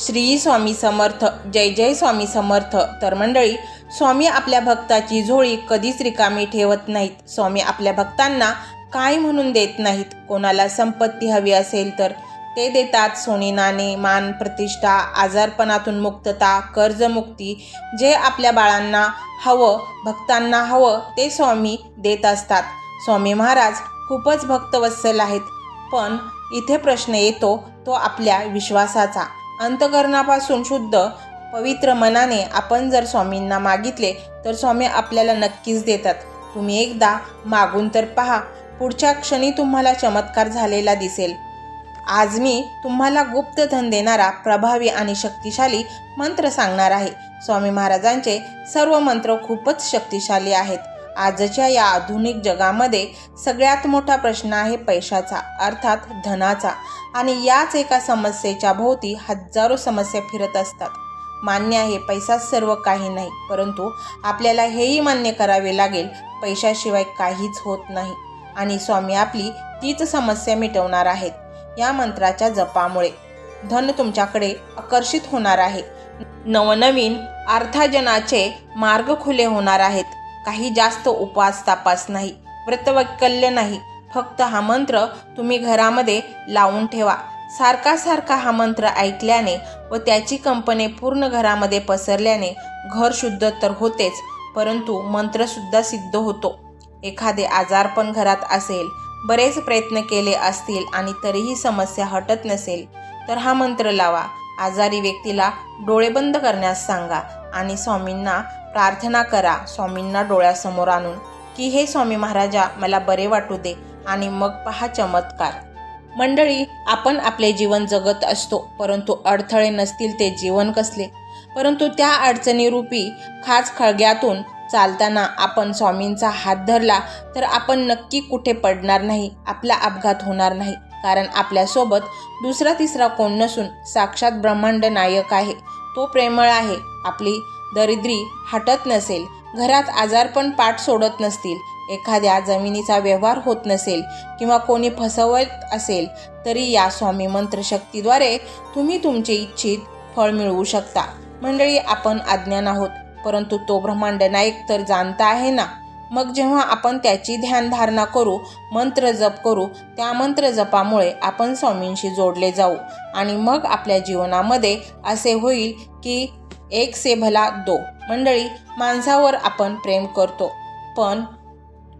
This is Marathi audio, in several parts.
श्री स्वामी समर्थ जय जय स्वामी समर्थ. तर मंडळी स्वामी आपल्या भक्ताची झोळी कधीच रिकामी ठेवत नाहीत. स्वामी आपल्या भक्तांना काय म्हणून देत नाहीत? कोणाला संपत्ती हवी असेल तर ते देतात. सोने नाणे मान प्रतिष्ठा आजारपणातून मुक्तता कर्जमुक्ती जे आपल्या बाळांना हवं भक्तांना हवं ते स्वामी देत असतात. स्वामी महाराज खूपच भक्तवत्सल आहेत. पण इथे प्रश्न येतो तो आपल्या विश्वासाचा. अंतकरणापासून शुद्ध पवित्र मनाने आपण जर स्वामींना मागितले तर स्वामी आपल्याला नक्कीच देतात. तुम्ही एकदा मागून तर पहा पुढच्या क्षणी तुम्हाला चमत्कार झालेला दिसेल. आज मी तुम्हाला गुप्त धन देणारा प्रभावी आणि शक्तिशाली मंत्र सांगणार आहे. स्वामी महाराजांचे सर्व मंत्र खूपच शक्तिशाली आहेत. आजच्या या आधुनिक जगामध्ये सगळ्यात मोठा प्रश्न आहे पैशाचा अर्थात धनाचा. आणि याच एका समस्येच्या भोवती हजारो समस्या फिरत असतात. मान्य आहे पैसा सर्व काही नाही परंतु आपल्याला हेही मान्य करावे लागेल पैशाशिवाय काहीच होत नाही. आणि स्वामी आपली तीच समस्या मिटवणार आहेत या मंत्राच्या जपामुळे. धन तुमच्याकडे आकर्षित होणार आहे. नवनवीन अर्थार्जनाचे मार्ग खुले होणार आहेत. काही जास्त उपवास तापास नाही व्रतवैकल्य नाही. फक्त हा मंत्र तुम्ही घरामध्ये लावून ठेवा. सारखा सारखा हा मंत्र ऐकल्याने व त्याची कंपने पूर्ण घरामध्ये पसरल्याने घर शुद्ध तर होतेच परंतु मंत्रसुद्धा सिद्ध होतो. एखादे आजारपण घरात असेल बरेच प्रयत्न केले असतील आणि तरीही समस्या हटत नसेल तर हा मंत्र लावा. आजारी व्यक्तीला डोळे बंद करण्यास सांगा आणि स्वामींना प्रार्थना करा. स्वामींना डोळ्यासमोर आणून की हे स्वामी महाराजा मला बरे वाटू दे आणि मग पहा चमत्कार. मंडळी आपण आपले जीवन जगत असतो परंतु अडथळे नसतील ते जीवन कसले? परंतु त्या अडचणीरूपी खास खळग्यातून चालताना आपण स्वामींचा हात धरला तर आपण नक्की कुठे पडणार नाही आपला अपघात होणार नाही. कारण आपल्यासोबत दुसरा तिसरा कोण नसून साक्षात ब्रह्मांड नायक आहे. तो प्रेमळ आहे. आपली दरिद्री हटत नसेल. घरात आजारपण पाठ सोडत नसतील. एखाद्या जमिनीचा व्यवहार होत नसेल किंवा कोणी फसवत असेल तरी या स्वामी मंत्रशक्तीद्वारे तुम्ही तुमचे इच्छित फळ मिळवू शकता. मंडळी आपण अज्ञान आहोत परंतु तो ब्रह्मांड नायक तर जाणता आहे ना? मग जेव्हा आपण त्याची ध्यानधारणा करू मंत्र जप करू त्या मंत्र जपामुळे आपण स्वामींशी जोडले जाऊ आणि मग आपल्या जीवनामध्ये असे होईल की एक से भला दो. मंडळी माणसावर आपण प्रेम करतो पण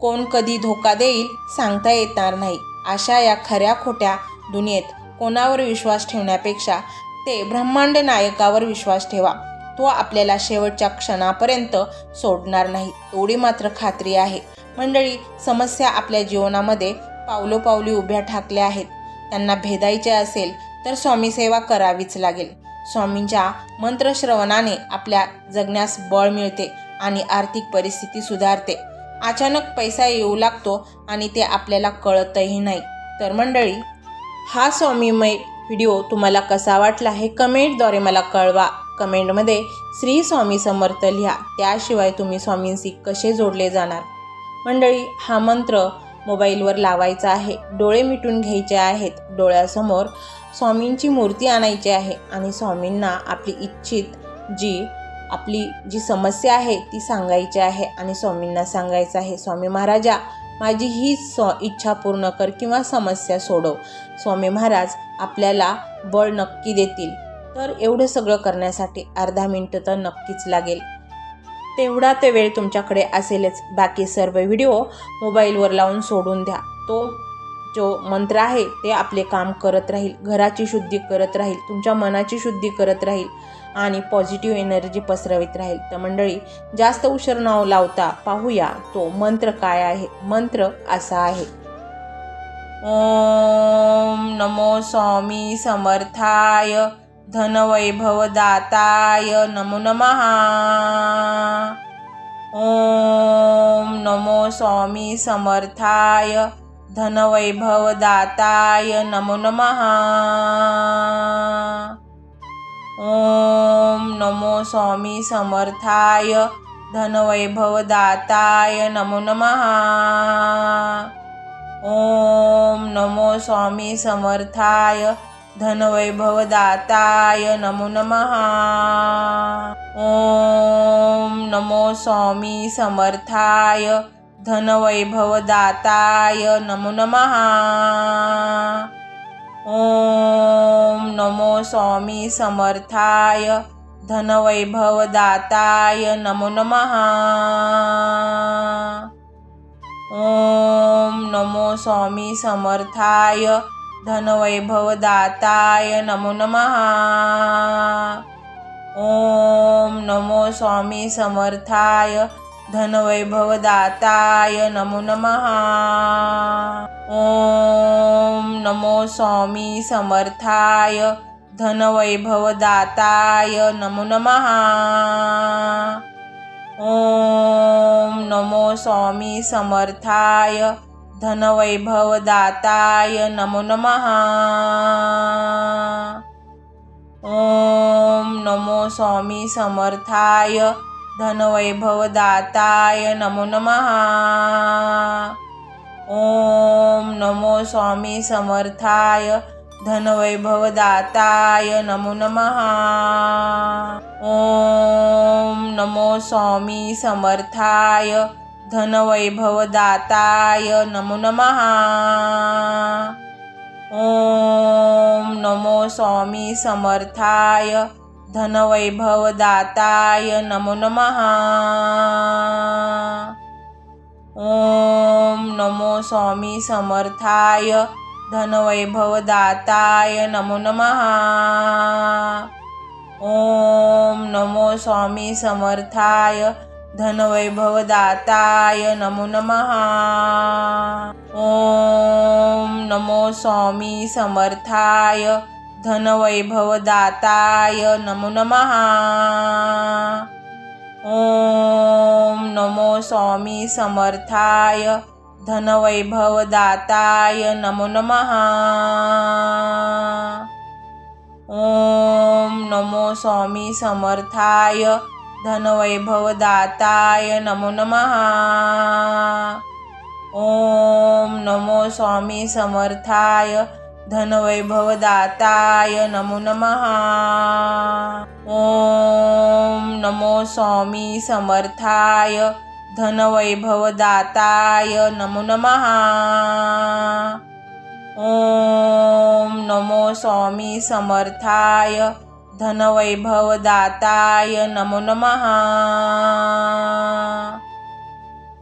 कोण कधी धोका देईल सांगता येणार नाही. अशा या खऱ्या खोट्या दुनियेत कोणावर विश्वास ठेवण्यापेक्षा ते ब्रह्मांड नायकावर विश्वास ठेवा. तो आपल्याला शेवटच्या क्षणापर्यंत सोडणार नाही एवढी मात्र खात्री आहे. मंडळी समस्या आपल्या जीवनामध्ये पावलोपावली उभ्या ठाकल्या आहेत. त्यांना भेदायचे असेल तर स्वामी सेवा करावीच लागेल. स्वामींच्या मंत्रश्रवणाने आपल्या जगण्यास बळ मिळते आणि आर्थिक परिस्थिती सुधारते. अचानक पैसा येऊ लागतो आणि ते आपल्याला कळतही नाही. तर मंडळी हा स्वामीमय व्हिडिओ तुम्हाला कसा वाटला हे कमेंटद्वारे मला कळवा. कमेंटमध्ये श्री स्वामी समर्थ लिहा. त्याशिवाय तुम्ही स्वामींशी कसे जोडले जाणार? मंडळी हा मंत्र मोबाईलवर लावायचा आहे. डोळे मिटून घ्यायचे आहेत. डोळ्यासमोर स्वामींची मूर्ती आणायची आहे आणि स्वामींना आपली इच्छित जी आपली जी समस्या आहे ती सांगायची आहे आणि स्वामींना सांगायचं आहे स्वामी महाराजा माझी ही स्व इच्छा पूर्ण कर किंवा समस्या सोडव. स्वामी महाराज आपल्याला बळ नक्की देतील. तर एवढं सगळं करण्यासाठी अर्धा मिनटं तर नक्कीच लागेल. तेवढा ते वेळ तुमच्याकडे असेलच. बाकी सर्व व्हिडिओ मोबाईलवर लावून सोडून द्या. तो जो मंत्र आहे ते आपले काम करत राहील. घराची शुद्धी करत राहील. तुमच्या मनाची शुद्धी करत राहील आणि पॉझिटिव्ह एनर्जी पसरवित राहील. तर मंडळी जास्त उशीर नाव लावता पाहूया तो मंत्र काय आहे. मंत्र असा आहे. ओम नमो स्वामी समर्थाय. धनवैभवदाताय नमो नमः। ॐ नमो स्वामी समर्थाय धनवैभवदाताय नमो नमः। ॐ नमो स्वामी समर्थाय धनवैभवदाताय नमो नमः। ॐ नमो स्वामी समर्थाय धनवैभवदाताय नमो नमः। ॐ नमो स्वामी समर्थाय धनवैभवदाताय नमो नमः। ॐ नमो स्वामी समर्थाय धनवैभवदाताय नमो नमः। ॐ नमो स्वामी समर्थाय धनवैभवदाताय नमो नमः। ॐ नमो स्वामी समर्थाय धनवैभवदाताय नमो नमः। ॐ नमो स्वामी समर्थाय धनवैभवदाताय नमो नमः। ॐ नमो स्वामी समर्थाय धनवैभवदाताय नमो नमः। ॐ नमो स्वामी समर्थाय धनवैभवदाताय नमो नमः। ॐ नमो स्वामी समर्थाय धनवैभवदाताय नमो नमः। ॐ नमो स्वामी समर्थाय धनवैभवदाताय नमो नमः। ॐ नमो स्वामी समर्थाय धनवैभवदाताय नमो नमः। ॐ नमो स्वामी समर्थाय धनवैभवदाताय नमो नमः। ॐ नमो स्वामी समर्थाय धनवैभवदाताय नमो नमः। ॐ नमो स्वामी समर्थाय धनवैभवदाताय नमो नमः। ॐ नमो स्वामी समर्थाय धनवैभवदाताय नमो नमः। ॐ नमो स्वामी समर्थाय धनवैभवदाताय नमो नमः। ॐ नमो स्वामी समर्थाय धनवैभवदाताय नमो नमः। ॐ नमो स्वामी समर्थाय धनवैभवदाताय नमो नमः। ॐ नमो स्वामी समर्थाय धनवैभवदाताय नमो नमः।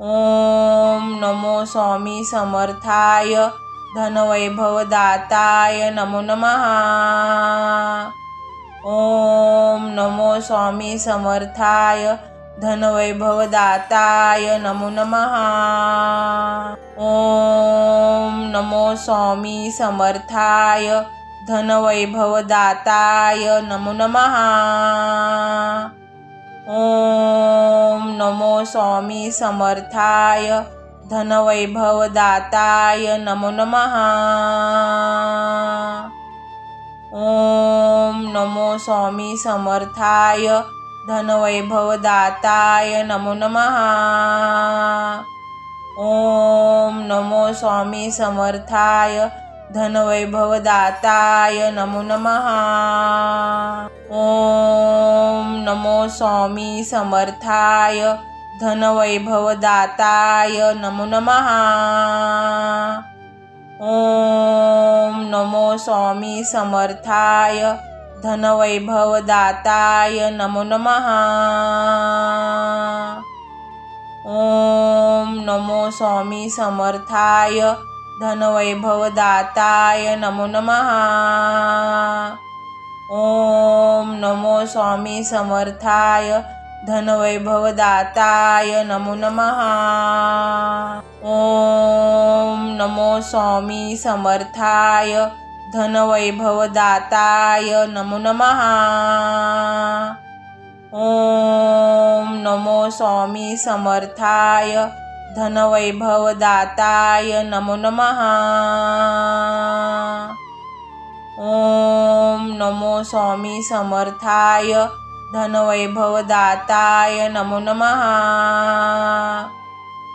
ॐ नमो स्वामी समर्थाय धनवैभवदाताय नमो नमः। ॐ नमो स्वामी समर्थाय धनवैभवदाताय नमो नमः। ॐ नमो स्वामी समर्थाय धनवैभवदाताय नमो नमः। ॐ नमो स्वामी समर्थाय धनवैभवदाताय नमो नमः। ॐ नमो स्वामी समर्थाय धनवैभवदाताय नमो नमः। ॐ नमो स्वामी समर्थाय धनवैभवदाताय नमो नमः। ॐ नमो स्वामी समर्थाय धनवैभवदाताय नमो नमः। ॐ नमो स्वामी समर्थाय धनवैभवदाताय नमो नमः। ॐ नमो स्वामी समर्थाय धनवैभवदाताय नमो नमः। ॐ नमो स्वामी समर्थाय धनवैभवदाताय नमो नमः। ॐ नमो स्वामी समर्थाय धनवैभवदाताय नमो नमः। ॐ नमो स्वामी समर्थाय धनवैभवदाताय नमो नमः। ॐ नमो स्वामी समर्थाय धनवैभवदाताय नमो नमः।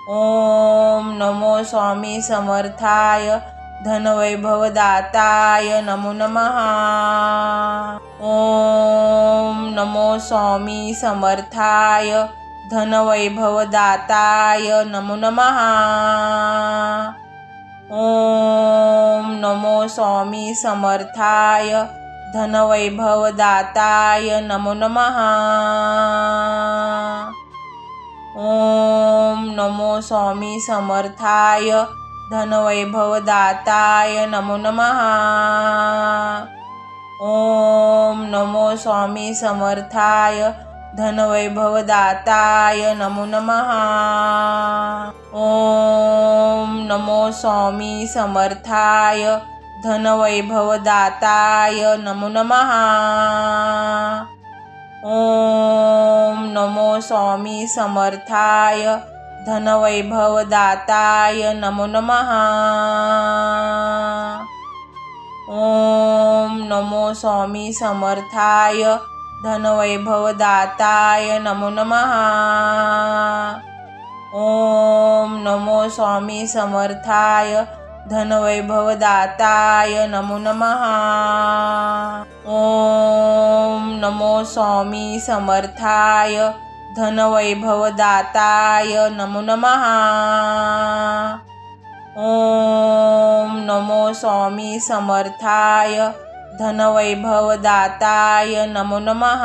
ॐ नमो स्वामी समर्थाय धनवैभवदाताय नमो नमः। ॐ नमो स्वामी समर्थाय धनवैभवदाताय नमो नमः। ॐ नमो स्वामी समर्थाय धनवैभवदाताय नमो नमः। ॐ नमो स्वामी समर्थाय धनवैभवदाताय नमो नमः। ॐ नमो स्वामी समर्थाय धनवैभवदाताय नमो नमः। ॐ नमो स्वामी समर्थाय धनवैभवदाताय नमो नमः। ॐ नमो स्वामी समर्थाय धनवैभवदाताय नमो नमः। ॐ नमो स्वामी समर्थाय धनवैभवदाताय नमो नमः। ॐ नमो स्वामी समर्थाय धनवैभवदाताय नमो नमः। ॐ नमो स्वामी समर्थाय धनवैभवदाताय नमो नमः। ॐ नमो स्वामी समर्थाय धनवैभवदाताय नमो नमः।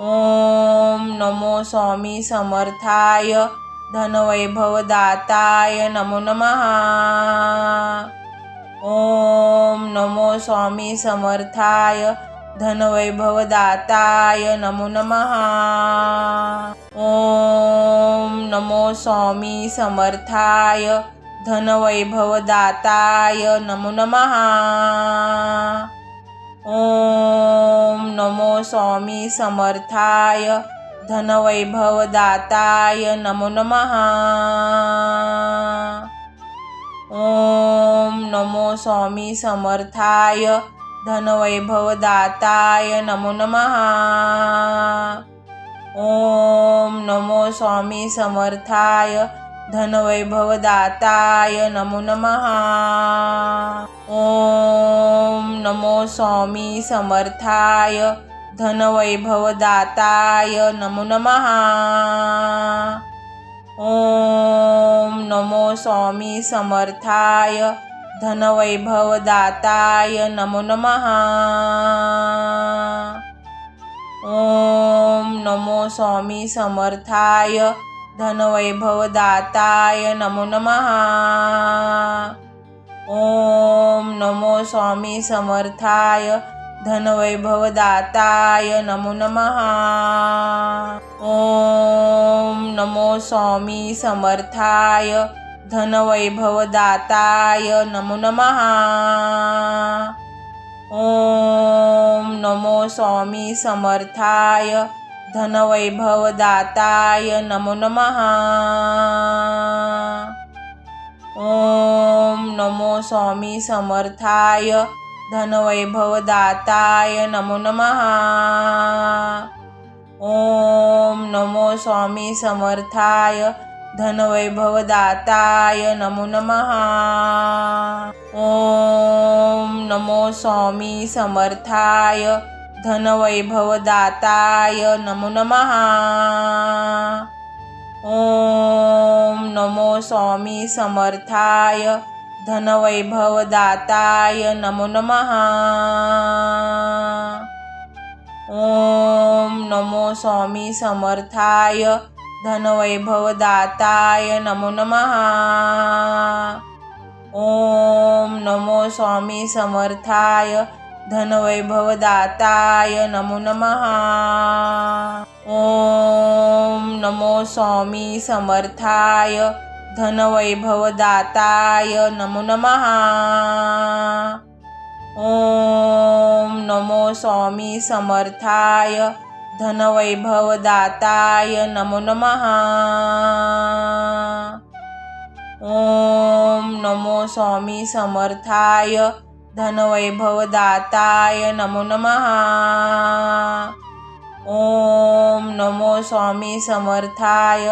ॐ नमो स्वामी समर्थाय धनवैभवदाताय नमो नमः। ॐ नमो स्वामी समर्थाय धनवैभवदाताय नमो नमः। ॐ नमो स्वामी समर्थाय धनवैभवदाताय नमो नमः। ॐ नमो स्वामी समर्थाय धनवैभवदाताय नमो नमः। ॐ नमो स्वामी समर्थाय धनवैभवदाताय नमो नमः। ॐ नमो स्वामी समर्थाय धनवैभवदाताय नमो नमः। ॐ नमो स्वामी समर्थाय धनवैभवदाताय नमो नमः। ॐ नमो स्वामी समर्थाय धनवैभवदाताय नमो नमः। ॐ नमो स्वामी समर्थाय धनवैभवदाताय नमो नमः। ॐ नमो स्वामी समर्थाय धनवैभवदाताय नमो नमः। ॐ नमो स्वामी समर्थाय धनवैभवदाताय नमो नमः। ॐ नमो स्वामी समर्थाय धनवैभवदाताय नमो नमः। ॐ नमो स्वामी समर्थाय धनवैभवदाताय नमो नमः। ॐ नमो स्वामी समर्थाय धनवैभवदाताय नमो नमः। ॐ नमो स्वामी समर्थाय धनवैभवदाताय नमो नमः। ॐ नमो स्वामी समर्थाय धनवैभवदाताय नमो नमः। ॐ नमो स्वामी समर्थाय धनवैभवदाताय नमो नमः। ॐ नमो स्वामी समर्थाय धनवैभवदाताय नमो नमः। ॐ नमो स्वामी समर्थाय धनवैभवदाताय नमो नमः। ॐ नमो स्वामी समर्थाय धनवैभवदाताय नमो नमः। ॐ नमो स्वामी समर्थाय धनवैभवदाताय नमो नमः। ॐ नमो स्वामी समर्थाय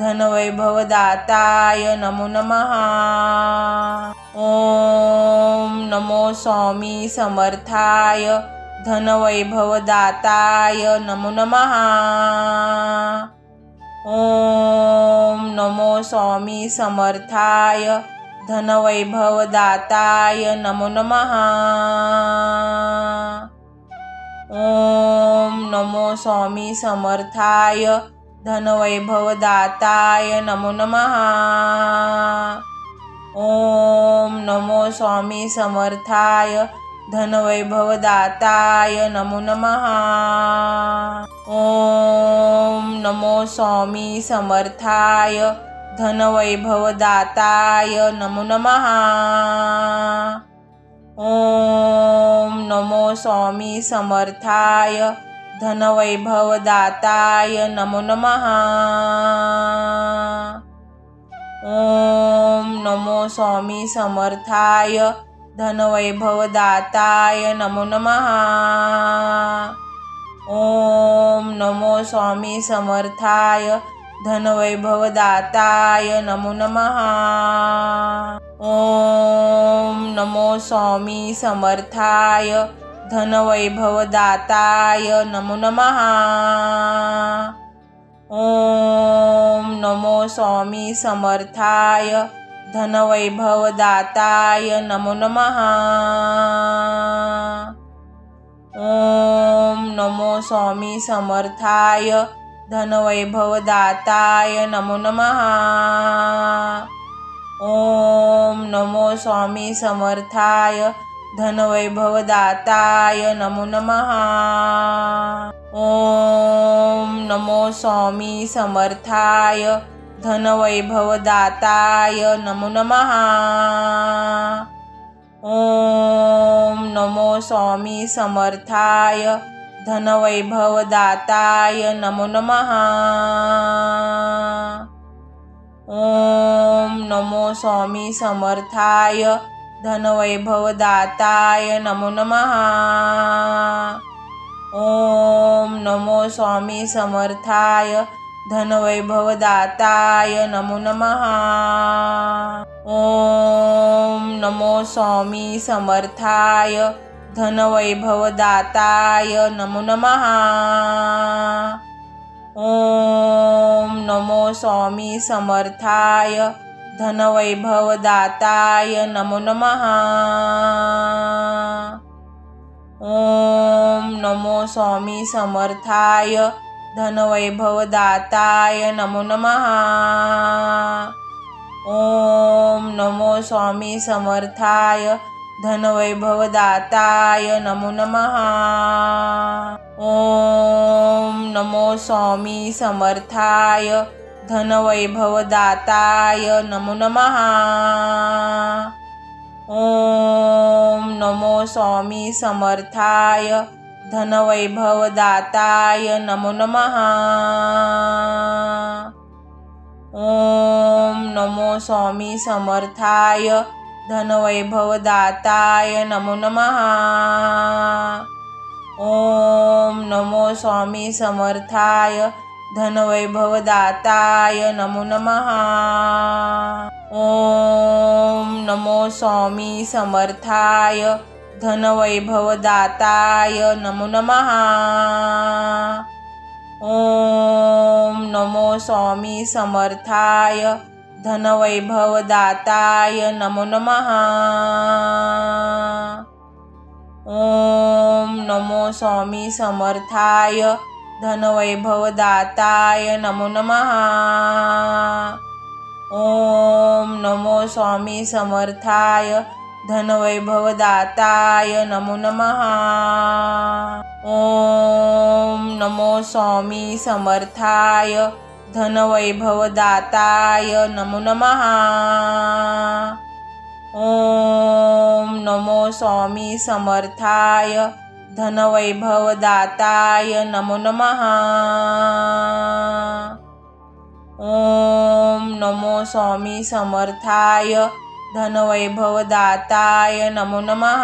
धनवैभवदाताय नमो नमः। ॐ नमो स्वामी समर्थाय धनवैभवदाताय नमो नमः। ॐ नमो स्वामी समर्थाय धनवैभवदाताय नमो नमः। ॐ नमो स्वामी समर्थाय धनवैभवदाताय नमो नमः। ॐ नमो स्वामी समर्थाय धनवैभवदाताय नमो नमः। ॐ नमो स्वामी समर्थाय धनवैभवदाताय नमो नमः। ॐ नमो स्वामी समर्थाय धनवैभवदाताय नमो नमः। ॐ नमो स्वामी समर्थाय धनवैभवदाताय नमो नमः। ॐ नमो स्वामी समर्थाय धनवैभवदाताय नमो नमः। ॐ नमो स्वामी समर्थाय धनवैभवदाताय नमो नमः। ॐ नमो स्वामी समर्थाय धनवैभवदाताय नमो नमः। ॐ नमो स्वामी समर्थाय धनवैभवदाताय नमो नमः। ॐ नमो स्वामी समर्थाय धनवैभवदाताय नमो नमः। ॐ नमो स्वामी समर्थाय धनवैभवदाताय नमो नमः। ॐ नमो स्वामी समर्थाय धनवैभवदाताय नमो नमः। ॐ नमो स्वामी समर्थाय धनवैभवदाताय नमो नमः। ॐ नमो स्वामी समर्थाय धनवैभवदाताय नमो नमः। ॐ नमो स्वामी समर्थाय धनवैभवदाताय नमो नमः। ॐ नमो स्वामी समर्थाय धनवैभवदाताय नमो नमः। ॐ नमो स्वामी समर्थाय धनवैभवदाताय नमो नमः। ॐ नमो स्वामी समर्थाय धनवैभवदाताय नमो नमः। ॐ नमो स्वामी समर्थाय धनवैभवदाताय नमो नमः। ॐ नमो स्वामी समर्थाय धनवैभवदाताय नमो नमः। ॐ नमो स्वामी समर्थाय धनवैभवदाताय नमो नमः। ॐ नमो स्वामी समर्थाय धनवैभवदाताय नमो नमः। ॐ नमो स्वामी समर्थाय धनवैभवदाताय नमो नमः। ॐ नमो स्वामी समर्थाय धनवैभवदाताय नमो नमः। ॐ नमो स्वामी समर्थाय धनवैभवदाताय नमो नमः। ॐ नमो स्वामी समर्थाय धनवैभवदाताय नमो नमः। ॐ नमो स्वामी समर्थाय धनवैभवदाताय नमो नमः। ॐ नमो स्वामी समर्थाय धनवैभवदाताय नमो नमः। ॐ नमो स्वामी समर्थाय धनवैभवदाताय नमो नमः।